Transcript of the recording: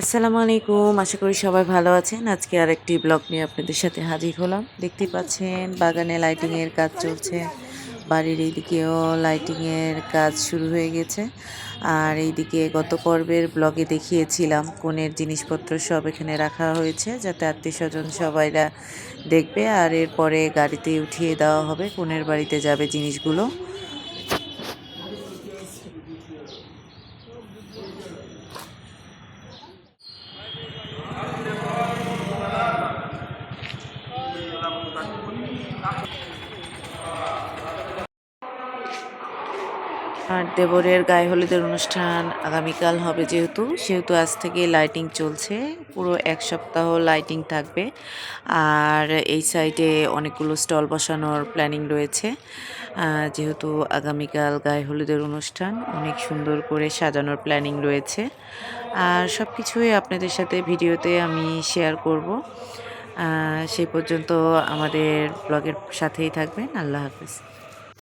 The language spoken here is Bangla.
আসসালামু আলাইকুম, আশা করি সবাই ভালো আছেন। আজকে আর একটি ব্লগ নিয়ে আপনাদের সাথে হাজির হলাম। দেখতে পাচ্ছেন, বাগানে লাইটিংয়ের কাজ চলছে। বাড়ির এইদিকেও লাইটিংয়ের কাজ শুরু হয়ে গেছে। আর এইদিকে গত পর্বের ব্লগে দেখিয়েছিলাম কোনের জিনিসপত্র সব এখানে রাখা হয়েছে, যাতে আত্মীয় স্বজন সবাইরা দেখবে। আর এরপরে গাড়িতে উঠিয়ে দেওয়া হবে কোনের বাড়িতে যাবে জিনিসগুলো। আর দেবরের গায়ে হলুদের অনুষ্ঠান আগামীকাল হবে যেহেতু, সেহেতু আজ থেকে লাইটিং চলছে। পুরো এক সপ্তাহ লাইটিং থাকবে। আর এই সাইডে অনেকগুলো স্টল বসানোর প্ল্যানিং রয়েছে। যেহেতু আগামীকাল গায়ে হলুদের অনুষ্ঠান, অনেক সুন্দর করে সাজানোর প্ল্যানিং রয়েছে। আর সব কিছুই আপনাদের সাথে ভিডিওতে আমি শেয়ার করব। সেই পর্যন্ত আমাদের ব্লগের সাথেই থাকবেন। আল্লাহ হাফিজ।